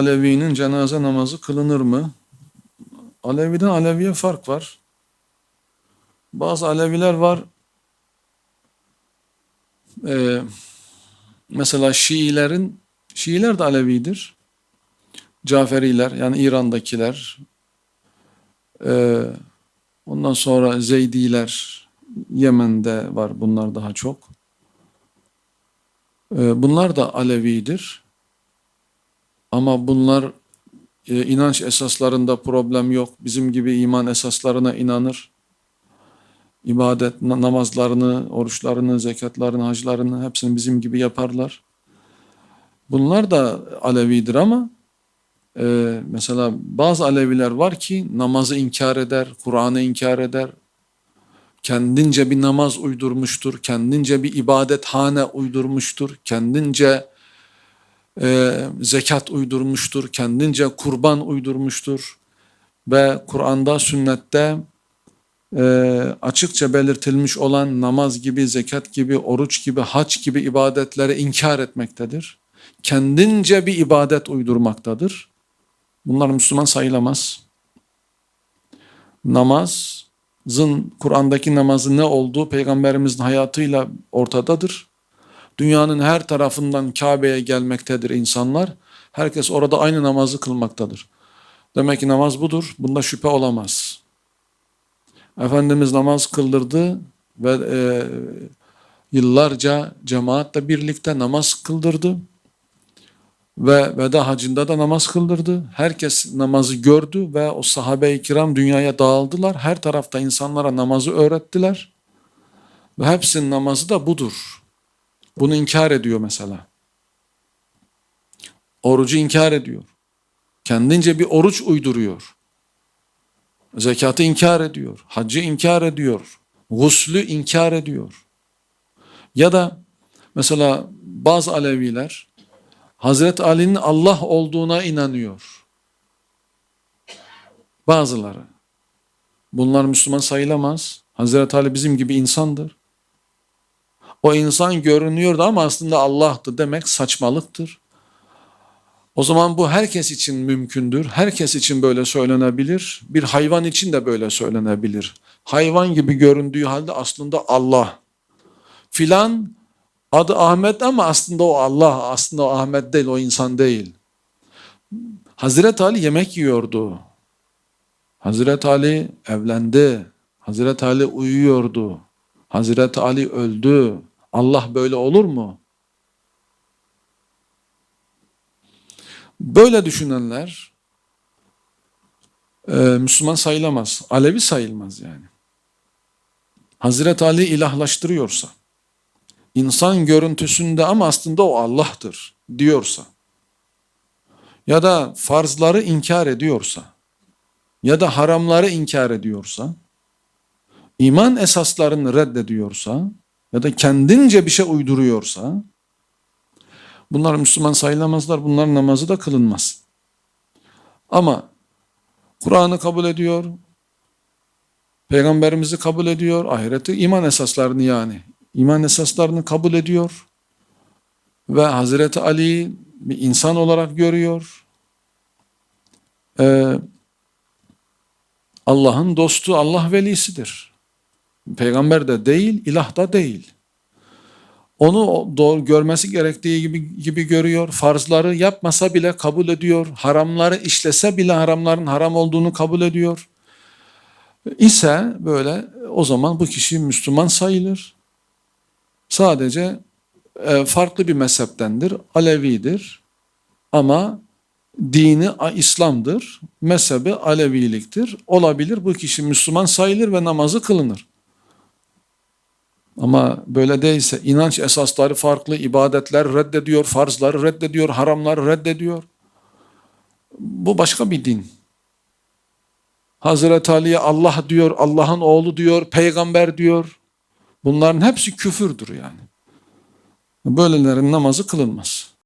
Alevi'nin cenaze namazı kılınır mı? Alevi'den Alevi'ye fark var. Bazı Aleviler var. Ee, mesela Şiilerin, Şiiler de Alevidir. Caferiler yani İran'dakiler. Ee, ondan sonra Zeydiler, Yemen'de var bunlar daha çok. Ee, bunlar da Alevidir. Ama bunlar e, inanç esaslarında problem yok. Bizim gibi iman esaslarına inanır. İbadet, na- namazlarını, oruçlarını, zekatlarını, haclarını hepsini bizim gibi yaparlar. Bunlar da Alevidir ama e, mesela bazı Aleviler var ki namazı inkar eder, Kur'an'ı inkar eder. Kendince bir namaz uydurmuştur, kendince bir ibadethane uydurmuştur, kendince e, zekat uydurmuştur, kendince kurban uydurmuştur ve Kur'an'da, sünnette e, açıkça belirtilmiş olan namaz gibi, zekat gibi, oruç gibi, hac gibi ibadetleri inkar etmektedir. Kendince bir ibadet uydurmaktadır. Bunlar Müslüman sayılamaz. Namazın, Kur'an'daki namazın ne olduğu Peygamberimizin hayatıyla ortadadır. Dünyanın her tarafından Kabe'ye gelmektedir insanlar. Herkes orada aynı namazı kılmaktadır. Demek ki namaz budur. Bunda şüphe olamaz. Efendimiz namaz kıldırdı ve e, yıllarca cemaatle birlikte namaz kıldırdı. Ve veda hacında da namaz kıldırdı. Herkes namazı gördü ve o sahabe-i kiram dünyaya dağıldılar. Her tarafta insanlara namazı öğrettiler. Ve hepsinin namazı da budur. Bunu inkar ediyor mesela. Orucu inkar ediyor. Kendince bir oruç uyduruyor. Zekatı inkar ediyor. Haccı inkar ediyor. Guslü inkar ediyor. Ya da mesela bazı Aleviler Hazreti Ali'nin Allah olduğuna inanıyor. Bazıları. Bunlar Müslüman sayılamaz. Hazreti Ali bizim gibi insandır. O insan görünüyordu ama aslında Allah'tı demek saçmalıktır. O zaman bu herkes için mümkündür. Herkes için böyle söylenebilir. Bir hayvan için de böyle söylenebilir. Hayvan gibi göründüğü halde aslında Allah. Filan adı Ahmet ama aslında o Allah. Aslında o Ahmet değil, o insan değil. Hazreti Ali yemek yiyordu. Hazreti Ali evlendi. Hazreti Ali uyuyordu. Hazreti Ali öldü. Allah böyle olur mu? Böyle düşünenler e, Müslüman sayılamaz. Alevi sayılmaz yani. Hazreti Ali ilahlaştırıyorsa, insan görüntüsünde ama aslında o Allah'tır diyorsa, ya da farzları inkar ediyorsa, ya da haramları inkar ediyorsa, iman esaslarını reddediyorsa ya da kendince bir şey uyduruyorsa bunlar Müslüman sayılamazlar. Bunların namazı da kılınmaz. Ama Kur'an'ı kabul ediyor, Peygamberimizi kabul ediyor, ahireti iman esaslarını yani iman esaslarını kabul ediyor ve Hazreti Ali'yi bir insan olarak görüyor. Ee, Allah'ın dostu, Allah velisidir. Peygamber de değil, ilah da değil. Onu doğru görmesi gerektiği gibi, gibi görüyor. Farzları yapmasa bile kabul ediyor. Haramları işlese bile haramların haram olduğunu kabul ediyor. İse böyle o zaman bu kişi Müslüman sayılır. Sadece e, farklı bir mezheptendir, Alevidir. Ama dini İslam'dır, mezhebi Aleviliktir. Olabilir bu kişi Müslüman sayılır ve namazı kılınır. Ama böyle değilse inanç esasları farklı, ibadetler reddediyor, farzları reddediyor, haramları reddediyor. Bu başka bir din. Hazreti Ali'ye Allah diyor, Allah'ın oğlu diyor, peygamber diyor. Bunların hepsi küfürdür yani. Böylelerin namazı kılınmaz.